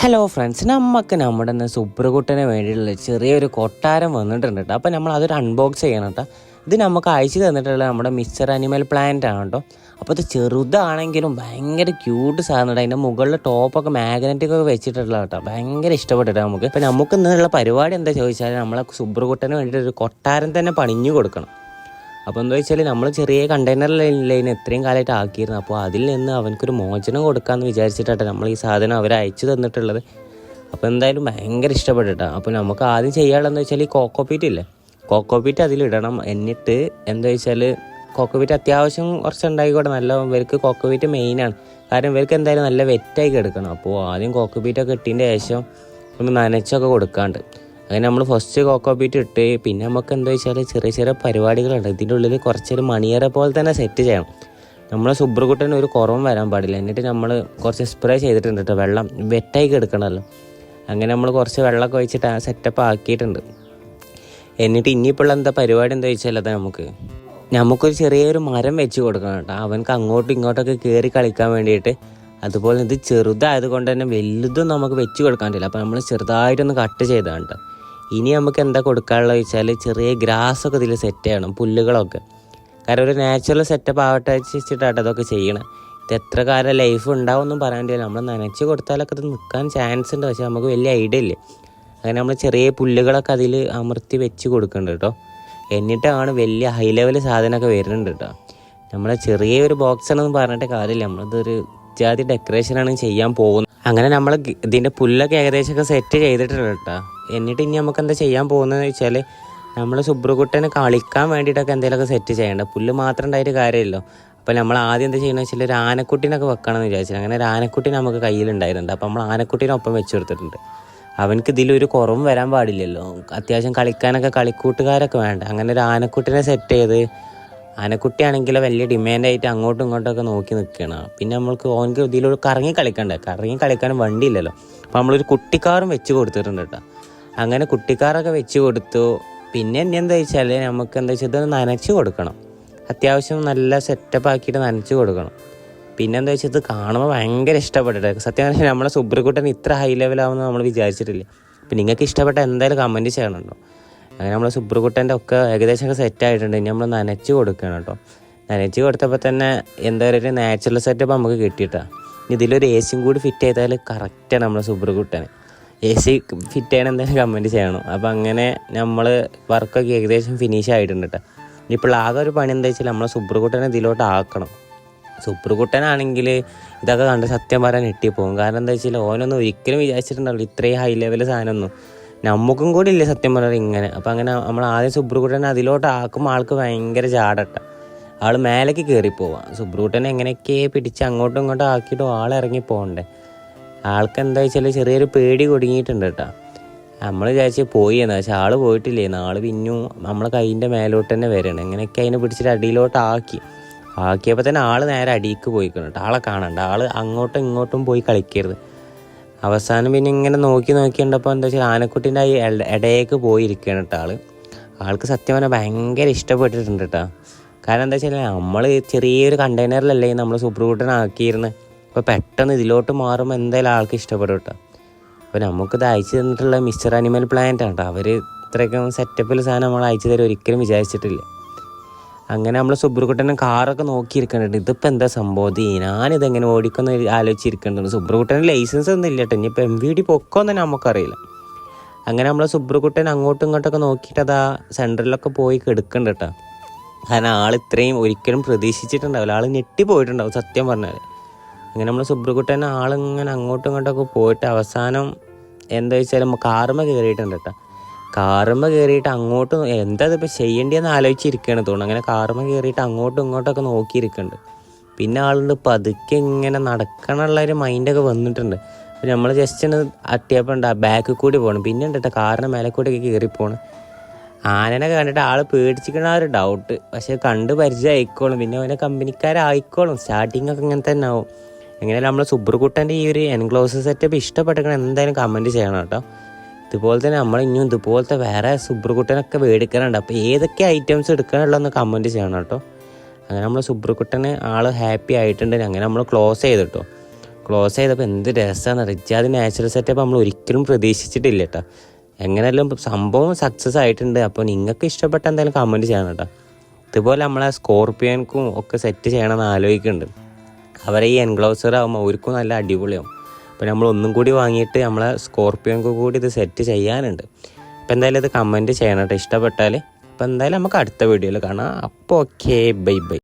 Hello friends നമുക്ക് നമ്മുടെ ഇന്ന് സുബ്രകുട്ടന് വേണ്ടിയിട്ടുള്ള ചെറിയൊരു കൊട്ടാരം വന്നിട്ടുണ്ട് കേട്ടോ അപ്പോൾ നമ്മൾ അതൊരു അൺബോക്സ് ചെയ്യണം കേട്ടോ ഇത് നമുക്ക് അയച്ചു തന്നിട്ടുള്ള നമ്മുടെ മിസ്റ്റർ അനിമൽ പ്ലാന്റ് ആണ് കേട്ടോ അപ്പോൾ ഇത് ചെറുതാണെങ്കിലും ഭയങ്കര ക്യൂട്ട് സാധനം അതിന്റെ മുകളിൽ ടോപ്പൊക്കെ മാഗ്നറ്റിക് ഒക്കെ വെച്ചിട്ടുള്ള കേട്ടോ ഭയങ്കര ഇഷ്ടപ്പെട്ടിട്ട് നമുക്ക്. ഇപ്പം നമുക്ക് ഇന്നുള്ള പരിപാടി എന്താ ചോദിച്ചാൽ നമ്മളെ സുബ്രകുട്ടന് വേണ്ടിയിട്ട് ഒരു കൊട്ടാരം തന്നെ പണിഞ്ഞു കൊടുക്കണം. അപ്പോൾ എന്താ വെച്ചാൽ നമ്മൾ ചെറിയ കണ്ടെയ്നർ ലൈൻ ഇത്രയും കാലമായിട്ട് ആക്കിയിരുന്നു. അപ്പോൾ അതിൽ നിന്ന് അവനക്കൊരു മോചനം കൊടുക്കാമെന്ന് വിചാരിച്ചിട്ടാണ് നമ്മൾ ഈ സാധനം അവർ അയച്ചു തന്നിട്ടുള്ളത്. അപ്പോൾ എന്തായാലും ഭയങ്കര ഇഷ്ടപ്പെട്ടിട്ടാണ് അപ്പോൾ നമുക്ക് ആദ്യം ചെയ്യാനുള്ളതെന്ന് വെച്ചാൽ ഈ കോക്കോപ്പീറ്റ് ഇല്ലേ? കോക്കോപ്പീറ്റ് അതിലിടണം എന്നിട്ട് എന്താ വെച്ചാൽ കോക്കോപ്പീറ്റ് അത്യാവശ്യം കുറച്ച് ഉണ്ടായിക്കോട്ടെ നല്ല ഇവർക്ക് കോക്കോപ്പീറ്റ് മെയിനാണ് കാരണം ഇവർക്ക് എന്തായാലും നല്ല വെറ്റായി കിടക്കണം. അപ്പോൾ ആദ്യം കോക്കോപ്പീറ്റൊക്കെ ഇട്ടതിന്റെ ശേഷം ഒന്ന് നനച്ചൊക്കെ കൊടുക്കാണ്ട്. അങ്ങനെ നമ്മൾ ഫസ്റ്റ് കോക്കോ പീറ്റ് ഇട്ട് പിന്നെ നമുക്ക് എന്താ വെച്ചാൽ ചെറിയ ചെറിയ പരിപാടികളുണ്ട്. ഇതിന്റെ ഉള്ളിൽ കുറച്ചൊരു മണിയറ പോലെ തന്നെ സെറ്റ് ചെയ്യണം. നമ്മളെ സുബ്രകുട്ടന് ഒരു കുറവും വരാൻ പാടില്ല. എന്നിട്ട് നമ്മൾ കുറച്ച് സ്പ്രേ ചെയ്തിട്ടുണ്ട് കേട്ടോ വെള്ളം വെറ്റായി കിടക്കണമല്ലോ അങ്ങനെ നമ്മൾ കുറച്ച് വെള്ളമൊക്കെ ഒഴിച്ചിട്ട് ആ സെറ്റപ്പ് ആക്കിയിട്ടുണ്ട്. എന്നിട്ട് ഇനിയിപ്പോൾ എന്താ പരിപാടി എന്താ വെച്ചാൽ അതാ നമുക്ക്. നമുക്കൊരു ചെറിയൊരു മരം വെച്ച് കൊടുക്കണം കേട്ടോ അവനക്ക് അങ്ങോട്ടും ഇങ്ങോട്ടൊക്കെ കയറി കളിക്കാൻ വേണ്ടിയിട്ട്. അതുപോലെ ഇത് ചെറുതായത് കൊണ്ട് തന്നെ വലുതും നമുക്ക് വെച്ച് കൊടുക്കാൻ പറ്റില്ല. അപ്പോൾ നമ്മൾ ചെറുതായിട്ടൊന്ന് കട്ട് ചെയ്താണ് കേട്ടോ ഇനി നമുക്ക് എന്താ കൊടുക്കാനുള്ളത് വെച്ചാൽ ചെറിയ ഗ്രാസൊക്കെ ഇതിൽ സെറ്റ് ചെയ്യണം പുല്ലുകളൊക്കെ. കാരണം ഒരു നാച്ചുറൽ സെറ്റപ്പ് ആവട്ടെ വെച്ചിട്ടാണ് അതൊക്കെ ചെയ്യണം. ഇത് എത്ര കാലം ലൈഫ് ഉണ്ടാവുമെന്നും പറയാൻ നമ്മൾ നനച്ച് കൊടുത്താലൊക്കെ ഇത് നിൽക്കാൻ ചാൻസ് ഉണ്ട്. പക്ഷേ നമുക്ക് വലിയ ഐഡിയ ഇല്ലേ. അങ്ങനെ നമ്മൾ ചെറിയ പുല്ലുകളൊക്കെ അതിൽ അമർത്തി വെച്ച് കൊടുക്കുന്നുണ്ട് കേട്ടോ. എന്നിട്ടാണ് വലിയ ഹൈ ലെവൽ സാധനമൊക്കെ വരുന്നുണ്ട് കേട്ടോ. നമ്മളെ ചെറിയൊരു ബോക്സ് ആണെന്ന് പറഞ്ഞിട്ട് കാര്യമില്ല. നമ്മളിതൊരു ജാതി ഡെക്കറേഷനാണ് ചെയ്യാൻ പോകുന്നത്. അങ്ങനെ നമ്മൾ ഇതിന്റെ പുല്ലൊക്കെ ഏകദേശമൊക്കെ സെറ്റ് ചെയ്തിട്ടുണ്ട് കേട്ടോ. എന്നിട്ട് ഇനി നമുക്ക് എന്താ ചെയ്യാൻ പോകുന്നതെന്ന് വെച്ചാൽ നമ്മൾ സുബ്രകുട്ടനെ കളിക്കാൻ വേണ്ടിയിട്ടൊക്കെ എന്തെങ്കിലുമൊക്കെ സെറ്റ് ചെയ്യേണ്ട? പുല്ല് മാത്രം ഉണ്ടായിട്ട് കാര്യമല്ലോ അപ്പോൾ നമ്മൾ ആദ്യം എന്താ ചെയ്യണമെന്ന് വെച്ചാൽ ഒരു ആനക്കുട്ടീനൊക്കെ വെക്കണമെന്ന് വിചാരിച്ചു അങ്ങനെ ഒരു ആനക്കുട്ടി നമുക്ക് കയ്യിലുണ്ടായിരുന്നുണ്ട് അപ്പോൾ നമ്മൾ ആനക്കുട്ടീനൊപ്പം വെച്ച് കൊടുത്തിട്ടുണ്ട്. അവനക്ക് ഇതിലൊരു കുറവും വരാൻ പാടില്ലല്ലോ. അത്യാവശ്യം കളിക്കാനൊക്കെ കളിക്കൂട്ടുകാരൊക്കെ വേണ്ട? അങ്ങനെ ഒരു ആനക്കുട്ടിനെ സെറ്റ് ചെയ്ത് ആനക്കുട്ടിയാണെങ്കിൽ വലിയ ഡിമാൻഡായിട്ട് അങ്ങോട്ടും ഇങ്ങോട്ടൊക്കെ നോക്കി നിൽക്കുകയാണ് പിന്നെ നമ്മൾക്ക് ഓനക്ക് ഇതിലൊരു കറങ്ങി കളിക്കണ്ടേ? കറങ്ങി കളിക്കാനും വണ്ടിയില്ലല്ലോ അപ്പോൾ നമ്മളൊരു കുട്ടിക്കാറും വെച്ച് കൊടുത്തിട്ടുണ്ട് കേട്ടോ. അങ്ങനെ കുട്ടിക്കാരൊക്കെ വെച്ച് കൊടുത്തു. പിന്നെ എന്നെ എന്താ വെച്ചാൽ നമുക്ക് എന്താ വെച്ചാൽ ഇത് നനച്ച് കൊടുക്കണം. അത്യാവശ്യം നല്ല സെറ്റപ്പ് ആക്കിയിട്ട് നനച്ച് കൊടുക്കണം. പിന്നെ എന്താ വെച്ചാൽ ഇത് കാണുമ്പോൾ ഭയങ്കര ഇഷ്ടപ്പെട്ടിട്ട് സത്യം പറഞ്ഞാൽ നമ്മളെ സുബ്രക്കുട്ടൻ ഇത്ര ഹൈ ലെവലാവുമെന്ന് നമ്മൾ വിചാരിച്ചിട്ടില്ല. അപ്പം നിങ്ങൾക്ക് ഇഷ്ടപ്പെട്ട എന്തായാലും കമന്റ് ചെയ്യണമല്ലോ അങ്ങനെ നമ്മൾ സുബ്രക്കുട്ടന്റെ ഒക്കെ ഏകദേശം ഒക്കെ സെറ്റ് ആയിട്ടുണ്ട്. ഇനി നമ്മൾ നനച്ച് കൊടുക്കണം കേട്ടോ. നനച്ച് കൊടുത്തപ്പോൾ തന്നെ എന്താ പറയുക നാച്ചുറൽ സെറ്റപ്പ് നമുക്ക് കിട്ടിയിട്ടാണ് ഇതിലൊരു എ സിയും കൂടി ഫിറ്റ് ചെയ്താൽ കറക്റ്റാണ് നമ്മളെ സുബ്രക്കുട്ടന് എ സി ഫിറ്റ് ചെയ്യണം എന്തെങ്കിലും കമന്റ് ചെയ്യണം. അപ്പോൾ അങ്ങനെ നമ്മൾ വർക്കൊക്കെ ഏകദേശം ഫിനിഷ് ആയിട്ടുണ്ട് കേട്ടോ ഇപ്പോൾ ആകെ ഒരു പണി എന്താ വെച്ചാൽ നമ്മളെ സുബ്രകുട്ടനെ ഇതിലോട്ട് ആക്കണം. സുബ്രകുട്ടനാണെങ്കിൽ ഇതൊക്കെ കണ്ട് സത്യം പറയാൻ ഞെട്ടിപ്പോകും. കാരണം എന്താ വെച്ചാൽ ഓനൊന്നും ഒരിക്കലും വിചാരിച്ചിട്ടുണ്ടാവില്ല. ഇത്രയും ഹൈ ലെവൽ സാധനമൊന്നും. നമുക്കും കൂടി ഇല്ല സത്യം പറഞ്ഞാൽ ഇങ്ങനെ. അപ്പം അങ്ങനെ നമ്മൾ ആദ്യം സുബ്രകുട്ടനെ അതിലോട്ട് ആക്കുമ്പോൾ ആൾക്ക് ഭയങ്കര ചാടട്ട ആൾ മേലേക്ക് കയറി പോവാം സുബ്രകുട്ടനെ എങ്ങനെയൊക്കെ പിടിച്ച് അങ്ങോട്ടും ഇങ്ങോട്ടും ആക്കിയിട്ട് ആൾ ഇറങ്ങി പോകണ്ടേ ആൾക്ക് എന്താ വെച്ചാൽ ചെറിയൊരു പേടി കുടുങ്ങിയിട്ടുണ്ട് കേട്ടോ. നമ്മൾ വിചാരിച്ച് പോയി എന്ന് പക്ഷെ ആൾ പോയിട്ടില്ലേ? നാൾ പിന്നു നമ്മളെ കൈയിന്റെ മേലോട്ട് തന്നെ വരണം. ഇങ്ങനെയൊക്കെ അതിനെ പിടിച്ചിട്ട് അടിയിലോട്ട് ആക്കി ആക്കിയപ്പോൾ തന്നെ ആൾ നേരെ അടിയിക്ക് പോയിക്കണം കേട്ടോ. ആളെ കാണണ്ട. ആൾ അങ്ങോട്ടും ഇങ്ങോട്ടും പോയി കളിക്കരുത്. അവസാനം പിന്നെ ഇങ്ങനെ നോക്കി നോക്കി കണ്ടപ്പോൾ എന്താ വെച്ചാൽ ആനക്കുട്ടീന്റെ ഇട- ഇടയേക്ക് പോയിരിക്കുകയാണ് കേട്ടോ ആൾ ആൾക്ക് സത്യം പറഞ്ഞാൽ ഭയങ്കര ഇഷ്ടപ്പെട്ടിട്ടുണ്ട് കേട്ടോ. കാരണം എന്താ വെച്ചാൽ നമ്മൾ ചെറിയൊരു കണ്ടെയ്നറിലല്ലേ നമ്മൾ സൂപ്പർകൂട്ടനാക്കിയിരുന്നത് അപ്പോൾ പെട്ടെന്ന് ഇതിലോട്ട് മാറുമ്പോൾ എന്തായാലും ആൾക്ക് ഇഷ്ടപ്പെടും കേട്ടോ അപ്പോൾ നമുക്കിത് അയച്ചു തന്നിട്ടുള്ള മിസ്റ്റർ അനിമൽ പ്ലാന്റ് ആണ് കേട്ടോ അവർ ഇത്രയൊക്കെ സെറ്റപ്പിൽ സാധനം നമ്മൾ അയച്ചു തരും ഒരിക്കലും വിചാരിച്ചിട്ടില്ല. അങ്ങനെ നമ്മൾ സുബ്രകുട്ടനെ കാറൊക്കെ നോക്കിയിരിക്കുന്നുണ്ട്. ഇതിപ്പോൾ എന്താ സംഭവം? ഞാനിതെങ്ങനെ ഓടിക്കുന്ന ആലോചിച്ചിരിക്കുന്നുണ്ട്. സുബ്രകുട്ടന് ലൈസൻസ് ഒന്നും ഇല്ല കേട്ടോ ഇനിയിപ്പോൾ എം വി ഡി പൊക്കോന്ന് നമുക്കറിയില്ല. അങ്ങനെ നമ്മൾ സുബ്രകുട്ടൻ അങ്ങോട്ടും ഇങ്ങോട്ടൊക്കെ നോക്കിയിട്ട് അതാ സെന്ററിലൊക്കെ പോയി കെടുക്കുന്നുണ്ട് കേട്ടോ കാരണം ആൾ ഇത്രയും ഒരിക്കലും പ്രതീക്ഷിച്ചിട്ടുണ്ടാവില്ല. ആൾ ഞെട്ടി പോയിട്ടുണ്ടാവും സത്യം പറഞ്ഞാൽ അങ്ങനെ നമ്മൾ സുബ്രകുട്ടൻ ആളിങ്ങനെ അങ്ങോട്ടും ഇങ്ങോട്ടൊക്കെ പോയിട്ട് അവസാനം എന്താ വെച്ചാൽ കാറുമ്മ കയറിയിട്ടുണ്ട് കേട്ടോ. കാറുമ്മ കയറിയിട്ട് അങ്ങോട്ടും എന്താ ഇതിപ്പോൾ ചെയ്യേണ്ടതെന്ന് ആലോചിച്ചിരിക്കുകയാണ് തോന്നുന്നു. അങ്ങനെ കാറുമ്മ കയറിയിട്ട് അങ്ങോട്ടും ഇങ്ങോട്ടൊക്കെ നോക്കിയിരിക്കുന്നുണ്ട് പിന്നെ ആളുണ്ട് പതുക്കെ ഇങ്ങനെ നടക്കണുള്ള ഒരു മൈൻഡൊക്കെ വന്നിട്ടുണ്ട്. അപ്പോൾ നമ്മൾ ജസ്റ്റ് ഒന്ന് അട്ടിയപ്പോൾ ഉണ്ട് ബാക്കിൽ കൂടി പോകണം പിന്നെ ഉണ്ട് കേട്ടോ കാറിന് മേലെ കൂടി ഒക്കെ കയറി പോകണം ആനനെ കണ്ടിട്ട് ആൾ പേടിച്ചിരിക്കണ ആ ഒരു ഡൗട്ട് പക്ഷേ കണ്ട് പരിചയം ആയിക്കോളും പിന്നെ അവനെ കമ്പനിക്കാരായിക്കോളും. സ്റ്റാർട്ടിങ്ങൊക്കെ ഇങ്ങനെ തന്നെ ആവും. എങ്ങനെ നമ്മൾ സുബ്രകുട്ടന്റെ ഈ ഒരു എൻക്ലോസ് സെറ്റപ്പ് ഇഷ്ടപ്പെട്ടെങ്കിൽ എന്തായാലും കമന്റ് ചെയ്യണം കേട്ടോ. ഇതുപോലെ തന്നെ നമ്മൾ ഇനിയും ഇതുപോലത്തെ വേറെ സുബ്രകുട്ടനൊക്കെ മേടിക്കാനുണ്ട് അപ്പോൾ ഏതൊക്കെ ഐറ്റംസ് എടുക്കാനുള്ളതെന്ന് കമന്റ് ചെയ്യണം കേട്ടോ. അങ്ങനെ നമ്മൾ സുബ്രകുട്ടന് ആൾ ഹാപ്പി ആയിട്ടുണ്ട്. അങ്ങനെ നമ്മൾ ക്ലോസ് ചെയ്തിട്ടോ ക്ലോസ് ചെയ്തപ്പോൾ എന്ത് രസമാണ് റിച്ചാർഡ് നാച്ചുറൽ സെറ്റപ്പ് നമ്മൾ ഒരിക്കലും പ്രതീക്ഷിച്ചിട്ടില്ല കേട്ടോ. എങ്ങനെയല്ലോ സംഭവം സക്സസ് ആയിട്ടുണ്ട്. അപ്പോൾ നിങ്ങൾക്ക് ഇഷ്ടപ്പെട്ട എന്തായാലും കമന്റ് ചെയ്യണം കേട്ടോ. ഇതുപോലെ നമ്മളെ സ്കോർപ്പിയൻക്കും ഒക്കെ സെറ്റ് ചെയ്യണമെന്ന് ആലോചിക്കുന്നുണ്ട്. അവരെ ഈ എൻക്ലോസർ ആകുമ്പോൾ അവർക്കും നല്ല അടിപൊളിയാവും. അപ്പോൾ നമ്മൾ ഒന്നും കൂടി വാങ്ങിയിട്ട് നമ്മളെ സ്കോർപ്പിയോക്ക് കൂടി ഇത് സെറ്റ് ചെയ്യാനുണ്ട്. അപ്പോൾ എന്തായാലും ഇത് കമന്റ് ചെയ്യണം കേട്ടോ ഇഷ്ടപ്പെട്ടാൽ അപ്പോൾ എന്തായാലും നമുക്ക് അടുത്ത വീഡിയോയിൽ കാണാം. അപ്പോൾ ഓക്കെ ബൈ ബൈ